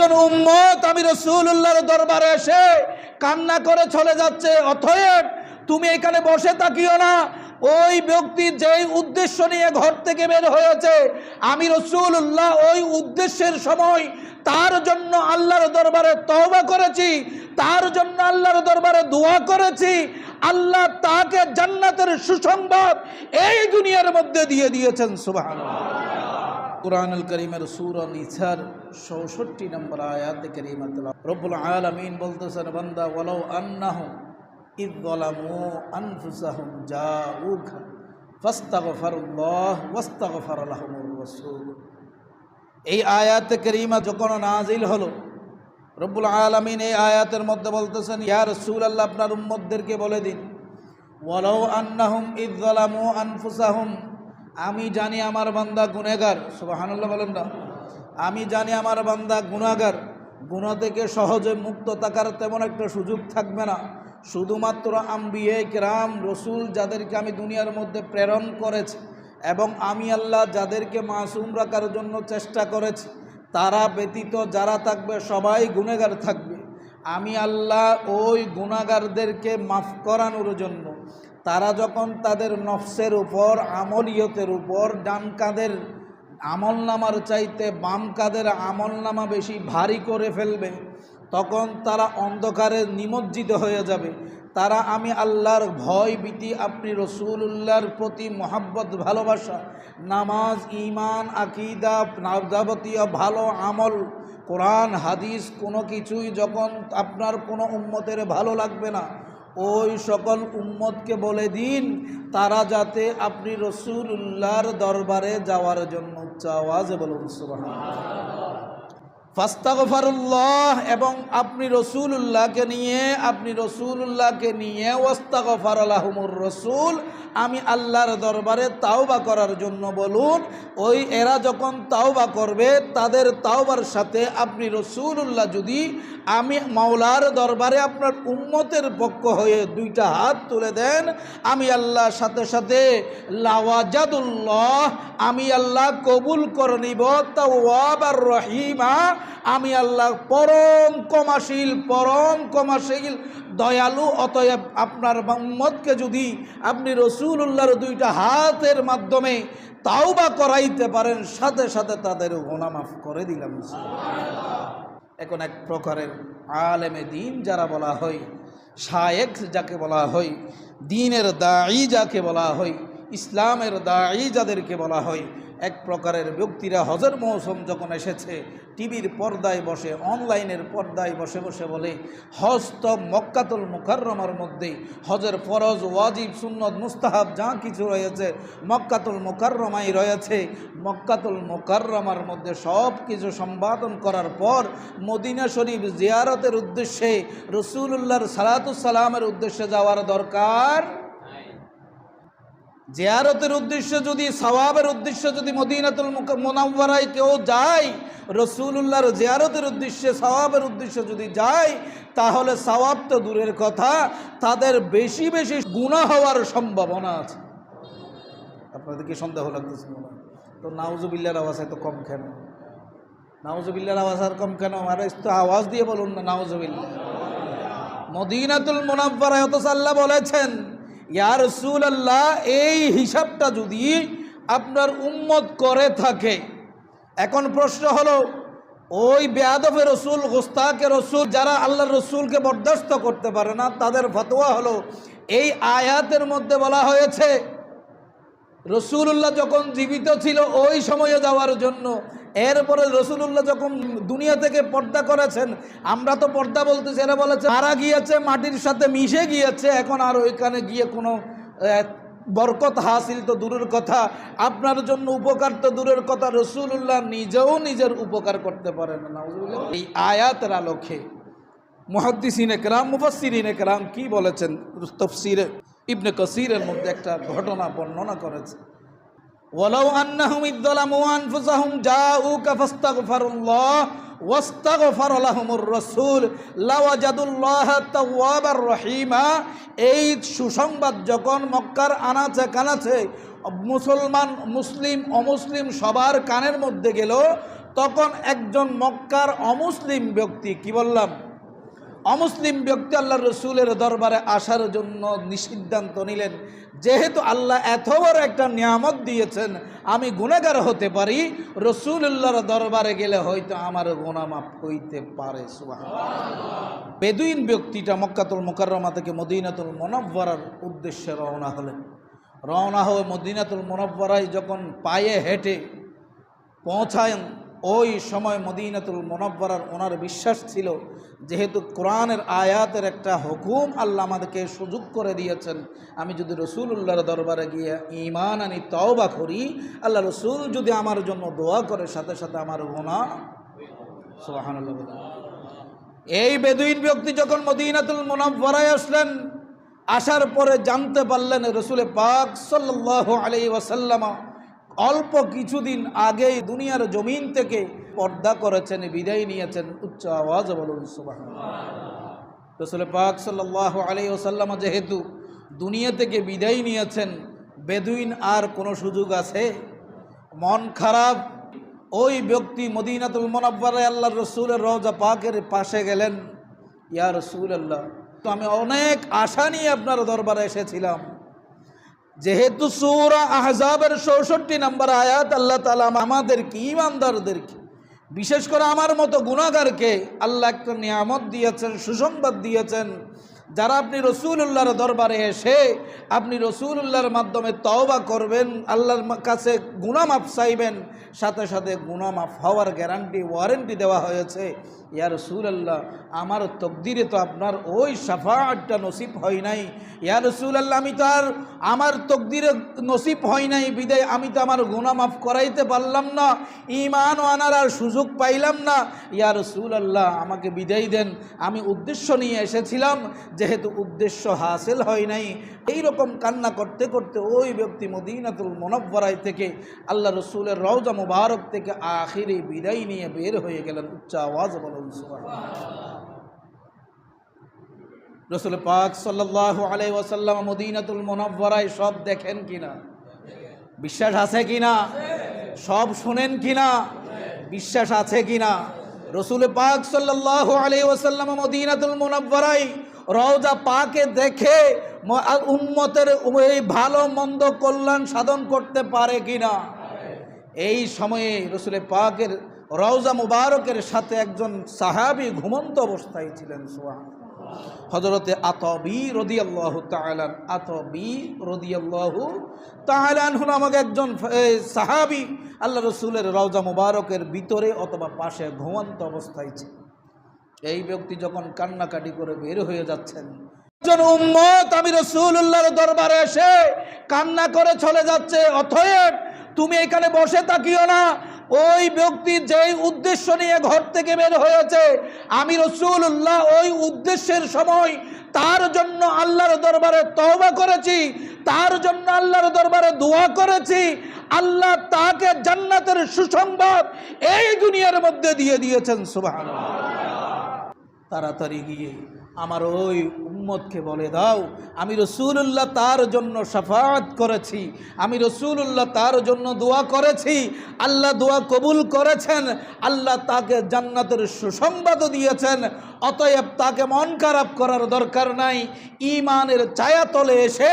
একজন উম্মত আমি রসুল্লাহর দরবারে এসে কান্না করে চলে যাচ্ছে। অথয়েব তুমি এখানে বসে থাকিও না। ওই ব্যক্তি যেই উদ্দেশ্য নিয়ে ঘর থেকে বের হয়েছে, আমি রসুল্লাহ ওই উদ্দেশ্যের সময় তার জন্য আল্লাহর দরবারে তওবা করেছি, তার জন্য আল্লাহর দরবারে দোয়া করেছি। আল্লাহ তাকে জান্নাতের সুসংবাদ এই দুনিয়ার মধ্যে দিয়ে দিয়েছেন, সুবহানাল্লাহ। কুরআনুল করিমের সূর নিসার 64 নম্বর আয়াতে কারীমাত রব্বুল আলামিন বলতেছেন বান্দা জাউক ফাস্তাগফিরুল্লাহ ওয়াস্তাগফার লাহুমুর রাসূল এই আয়াত করিমা যখন নাজিল হলো রব্বুল আলামিন এই আয়াতের মধ্যে বলতেছেন ইয়া আল্লাহ আপনার উম্মতদেরকে বলে দিন ওয়ালাউ আন্নাহুম যালামু আনফুসাহুম আমি জানি আমার বান্দা গুনেগার সুবহানাল্লাহ বলেন না। আমি জানি আমার বান্দা গুনাগার গুণা থেকে সহজে মুক্ত থাকার তেমন একটা সুযোগ থাকবে না। শুধুমাত্র আম্বিয়ে কেরাম, রসুল যাদেরকে আমি দুনিয়ার মধ্যে প্রেরণ করেছি এবং আমি আল্লাহ যাদেরকে মাসুম রাখার জন্য চেষ্টা করেছি, তারা ব্যতীত যারা থাকবে সবাই গুনেগার থাকবে। আমি আল্লাহ ওই গুণাগারদেরকে মাফ করানোর জন্য তারা যখন তাদের নফসের উপর, আমলিয়তের উপর, ডান কাদের আমল নামার চাইতে বাম কাদের আমল নামা বেশি ভারী করে ফেলবে, তখন তারা অন্ধকারে নিমজ্জিত হয়ে যাবে। তারা, আমি আল্লাহর ভয় ভীতি, আপনি রসুল্লাহর প্রতি মহাব্বত, ভালোবাসা, নামাজ ইমান আকিদা যাবতীয় ভালো আমল, কোরআন, হাদিস, কোনো কিছুই যখন আপনার কোনো উম্মতের ভালো লাগবে না ওই সকল উম্মতকে বলে দিন, তারা যাতে আপনি রসুল্লাহর দরবারে যাওয়ার জন্য উচ্চ আওয়াজে বলুন ফাস্তাগফারুল্লাহ, এবং আপনি রসুল্লাহকে নিয়ে, আপনি রসুল্লাহকে নিয়ে ওয়াস্তাগফার আলাহুমুর রসুল আমি আল্লাহর দরবারে তাওবা করার জন্য বলুন, ওই এরা যখন তাওবা করবে, তাদের তাওবার সাথে আপনি রসুল্লাহ যদি, আমি মাওলার দরবারে আপনার উম্মতের পক্ষ হয়ে দুইটা হাত তুলে দেন, আমি আল্লাহর সাথে সাথে লাওয়াজাদুল্লাহ, আমি আল্লাহ কবুল করে নিব, তাওয়াবার রহিমা, আমি আল্লাহ পরম কমাশীল পরম কমাশীল দয়ালু, অতএব আপনার উম্মতকে যদি আপনি রসুল্লাহর দুইটা হাতের মাধ্যমে তাও বা করাইতে পারেন, সাথে সাথে তাদের গোনামাফ করে দিলাম। এখন এক প্রকারের আলেমে দিন যারা বলা হয় শায়েক যাকে বলা হয়, দিনের দায়ী যাকে বলা হয়, ইসলামের দায়ী যাদেরকে বলা হয় এক প্রকারের ব্যক্তিরা হজর মৌসুম যখন এসেছে, টিভির পর্দায় বসে, অনলাইনের পর্দায় বসে বসে বলে হজ তো মক্কাতুল মুকাররমার মধ্যে হজের ফরজ, ওয়াজিব, সুন্নত, মুস্তাহাব যা কিছু রয়েছে, মক্কাতুল মুকাররমাই রয়েছে। মক্কাতুল মুকাররমার মধ্যে সব কিছু সম্পাদন করার পর মদিনা শরীফ জিয়ারতের উদ্দেশ্যে রসুল্লাহর সালাতুসালামের উদ্দেশ্যে যাওয়ার দরকার। জিয়ারতের উদ্দেশ্য যদি, সওয়াবের উদ্দেশ্য যদি মদিনাতুল মোনাম্বরায় কেউ যায় রসুল্লাহর জিয়ারতের উদ্দেশ্যে, সওয়াবের উদ্দেশ্য যদি যায়, তাহলে সওয়াব তো দূরের কথা, তাদের বেশি বেশি গুণা হওয়ার সম্ভাবনা আছে। আপনাদের কি সন্দেহ লাগতেছে মনে? তো নাউজুবিল্লার আওয়াজ এত কম কেন? নাউজুবিল্লার আওয়াজ আর কম কেন? আর তো আওয়াজ দিয়ে বলুন না নাউজুবিল্লা মদিনাতুল মোনাব্বরায় অত আল্লাহ বলেছেন ইয়া রসুলাল্লাহ, এই হিসাবটা যদি আপনার উম্মত করে থাকে। এখন প্রশ্ন হলো, ওই বেয়াদফে রসুল গোস্তাকে রসুল যারা আল্লাহ রসুলকে বরদাস্ত করতে পারে না, তাদের ফতোয়া হলো, এই আয়াতের মধ্যে বলা হয়েছে রসুল্লাহ যখন জীবিত ছিল ওই সময়ে যাওয়ার জন্য, এরপরে রসুল্লাহ যখন দুনিয়া থেকে পর্দা করেছেন, আমরা তো পর্দা বলতেছি, এরা বলেছে, মারা গিয়েছে, মাটির সাথে মিশে গিয়েছে, এখন আর ওইখানে গিয়ে কোনো বরকত হাসিল তো দূরের কথা, আপনার জন্য উপকার তো দূরের কথা রসুল্লাহ নিজেও নিজের উপকার করতে পারেন না। এই আয়াতের আলোকে মুহাদ্দিসিন একরাম মুফাসিরিন একরাম কি বলেছেন? তফসিরে ইবনে কসিরের মধ্যে একটা ঘটনা বর্ণনা করেছে। রহিমা। এই সুসংবাদ যখন মক্কার আনাচে কানাচে মুসলমান, মুসলিম, অমুসলিম সবার কানের মধ্যে গেল, তখন একজন মক্কার অমুসলিম ব্যক্তি, কি বললাম? অমুসলিম ব্যক্তি আল্লাহ রসুলের দরবারে আসার জন্য নিষিদ্ধান্ত নিলেন, যেহেতু আল্লাহ এত বড় একটা নিয়ামত দিয়েছেন, আমি গুণাগার হতে পারি রসুল্লাহর দরবারে গেলে হয়তো আমার গুণামাপ হইতে পারে বেদুইন ব্যক্তিটা মক্কাতুল মোকাররমা থেকে মদিনাতুল মনব্বরার উদ্দেশ্যে রওনা হলেন। রওনা হয়ে মদিনাতুল মনব্বরায় যখন পায়ে হেঁটে পৌঁছায়েন ওই সময় মদিনাতুল মনব্বরার ওনার বিশ্বাস ছিল, যেহেতু কোরআনের আয়াতের একটা হুকুম আল্লাহ আমাদেরকে সুযোগ করে দিয়েছেন, আমি যদি রসুল্লাহর দরবারে গিয়ে ইমান আনি, তওবা করি, আল্লাহ রসুল যদি আমার জন্য দোয়া করে, সাথে সাথে আমার গোনা এই বেদুইন ব্যক্তি যখন মদিনাতুল মুনাফরায় আসলেন, আসার পরে জানতে পারলেন রসুলে পাক সাল্লাহ আলাই ওয়াসাল্লামা অল্প কিছুদিন আগেই দুনিয়ার জমিন থেকে পর্দা করেছেন, বিদায় নিয়েছেন। উচ্চ আওয়াজ বলুন সুবাহ পাক সাল্লাহ আলাই ওসাল্লামা যেহেতু দুনিয়া থেকে বিদায় নিয়েছেন, বেদুইন আর কোনো সুযোগ আছে? মন খারাপ? ওই ব্যক্তি মদিনাতুল মনাব্বারে আল্লাহ রসুলের রওজা পাকের পাশে গেলেন। ইয়া রসুল আল্লাহ তো আমি অনেক আশা নিয়ে আপনার দরবারে এসেছিলাম। যেহেতু সূরা আহজাবের চৌষট্টি নম্বর আয়াত আল্লাহ তালা আমাদেরকে ইমানদারদেরকে বিশেষ করে আমার মতো গুণাগারকে আল্লাহ একটা নিয়ামত দিয়েছেন, সুসংবাদ দিয়েছেন। যারা আপনি রসুল্লাহর দরবারে এসে আপনি রসুল্লাহর মাধ্যমে তওবা করবেন, আল্লাহর কাছে গুণামাফ চাইবেন, সাথে সাথে গুণামাফ হওয়ার গ্যারান্টি ওয়ারেন্টি দেওয়া হয়েছে, ইয়া রসুলাল্লাহ, আমার তকদিরে তো আপনার ওই সাফাটটা নসিব হয় নাই। ইয়া রসুলাল্লাহ, আমি তো আর আমার তকদিরে নসিব হয় নাই, বিদায় আমি তো আমার গুণা মাফ করাইতে পারলাম না ইমান আনার আর সুযোগ পাইলাম না। ইয়া রসুলাল্লাহ, আমাকে বিদায় দেন, আমি উদ্দেশ্য নিয়ে এসেছিলাম যেহেতু উদ্দেশ্য হাসিল হয় নাই এই রকম কান্না করতে করতে ওই ব্যক্তি মদিনাতুল মনব্বরাই থেকে আল্লাহ রসুলের রওজা মুবারক থেকে আখিরে বিদায় নিয়ে বের হয়ে গেলেন উচ্চ আওয়াজ বলুন। রসুল পাক সাল্লাহ আলাই ওয়াসাল্লাম মদিনাতুল মনব্বরাই সব দেখেন কিনা? বিশ্বাস আছে কিনা? সব শোনেন কিনা? বিশ্বাস আছে কিনা? রসুল পাক সাল্লাহ আলাই ওয়াসাল্লাম মদিনাতুল মনব্বরাই রওজা পাকে দেখে উম্মতের এই ভালো, মন্দ কল্যাণ সাধন করতে পারে কিনা? এই সময়ে রসুলের পাকের রওজা মুবারকের সাথে একজন সাহাবি ঘুমন্ত অবস্থায় ছিলেন সোহান হজরতে আতবি রদিয়াল্লাহ তালান আতবি রদিয়াল্লাহ তালান হল আমাকে একজন সাহাবি আল্লাহ রসুলের রওজা মুবারকের ভিতরে অথবা পাশে ঘুমন্ত অবস্থায় ছিল এই ব্যক্তি যখন কান্নাকাটি করে বের হয়ে যাচ্ছেন আমি রসুল্লাহর দরবারে এসে কান্না করে চলে যাচ্ছে অথয়েব তুমি এখানে বসে থাকিও না। ওই ব্যক্তি যেই উদ্দেশ্য নিয়ে ঘর থেকে বের হয়েছে, আমি রসুল্লাহ ওই উদ্দেশ্যের সময় তার জন্য আল্লাহর দরবারে তওবা করেছি, তার জন্য আল্লাহর দরবারে দোয়া করেছি, আল্লাহ তাকে জান্নাতের সুসংবাদ এই দুনিয়ার মধ্যে দিয়ে দিয়েছেন, সুবহানাল্লাহ। তাড়াতাড়ি গিয়ে আমার ওই উম্মতকে বলে দাও, আমি রসুল্লাহ তার জন্য সাফাত করেছি, আমি রসুল্লাহ তার জন্য দোয়া করেছি, আল্লাহ দোয়া কবুল করেছেন, আল্লাহ তাকে জান্নাতের সুসংবাদও দিয়েছেন, অতএব তাকে মন খারাপ করার দরকার নাই ইমানের ছায়াতলে এসে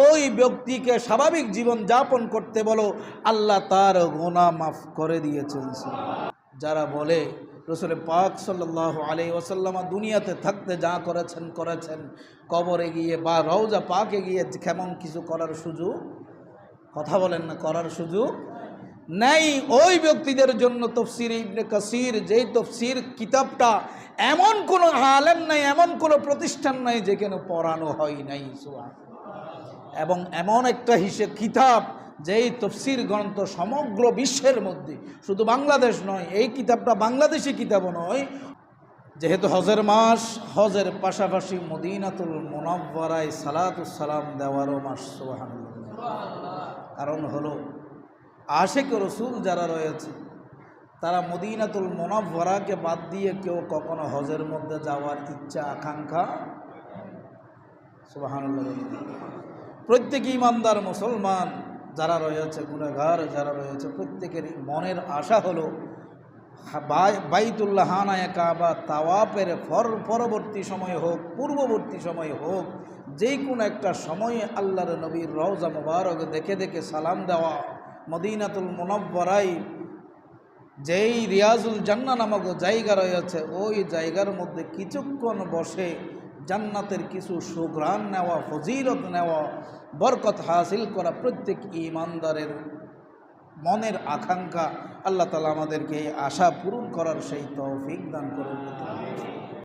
ওই ব্যক্তিকে স্বাভাবিক জীবন যাপন করতে বলো, আল্লাহ তার গোনা মাফ করে দিয়েছেন যারা বলে, রসুল পাক সাল্লাহ আলি ওসাল্লামা দুনিয়াতে থাকতে যা করেছেন করেছেন। কবরে গিয়ে বা রওজা পাকে গিয়ে কেমন কিছু করার সুযোগ? কথা বলেন না, করার সুযোগ নেই। ওই ব্যক্তিদের জন্য তফসির ইবনে কাসির, যেই তফসির কিতাবটা এমন কোনো আলেম নাই, এমন কোনো প্রতিষ্ঠান নাই যেখানে পড়ানো হয় নাই এবং এমন একটা হিসেব কিতাব যেই তফসির গ্রন্থ সমগ্র বিশ্বের মধ্যে, শুধু বাংলাদেশ নয়, এই কিতাবটা বাংলাদেশি কিতাবও নয়, যেহেতু হজের মাস, হজের পাশাপাশি মদিনাতুল মোনাব্বরায় সালাতুসালাম দেওয়ারও মাস, সুবহানাল্লাহ। কারণ হলো, আশেক রসুল যারা রয়েছে, তারা মদিনাতুল মোনাব্বরাকে বাদ দিয়ে কেউ কখনো হজের মধ্যে যাওয়ার ইচ্ছা, আকাঙ্ক্ষা, সুবহানাল্লাহ প্রত্যেক ইমানদার মুসলমান যারা রয়েছে গুণাগার, যারা রয়েছে প্রত্যেকেরই মনের আশা হলো বাইতুল্লাহ হানায় কাবা তাওয়াপের ফর, পরবর্তী সময় হোক, পূর্ববর্তী সময় হোক যে কোনো একটা সময়ে আল্লাহর নবীর রওজা মুবারক দেখে দেখে সালাম দেওয়া, মদিনাতুল মুনব্বরাই যেই রিয়াজুল জান্না নামক জায়গা রয়েছে, ওই জায়গার মধ্যে কিছুক্ষণ বসে জান্নাতের কিছু সুঘ্রাণ নেওয়া, ফজিলত নেওয়া, বরকত হাসিল করা প্রত্যেক ইমানদারের মনের আকাঙ্ক্ষা আল্লাহ তালা আমাদেরকে আশা পূরণ করার সেই তৌফিক দান করুন।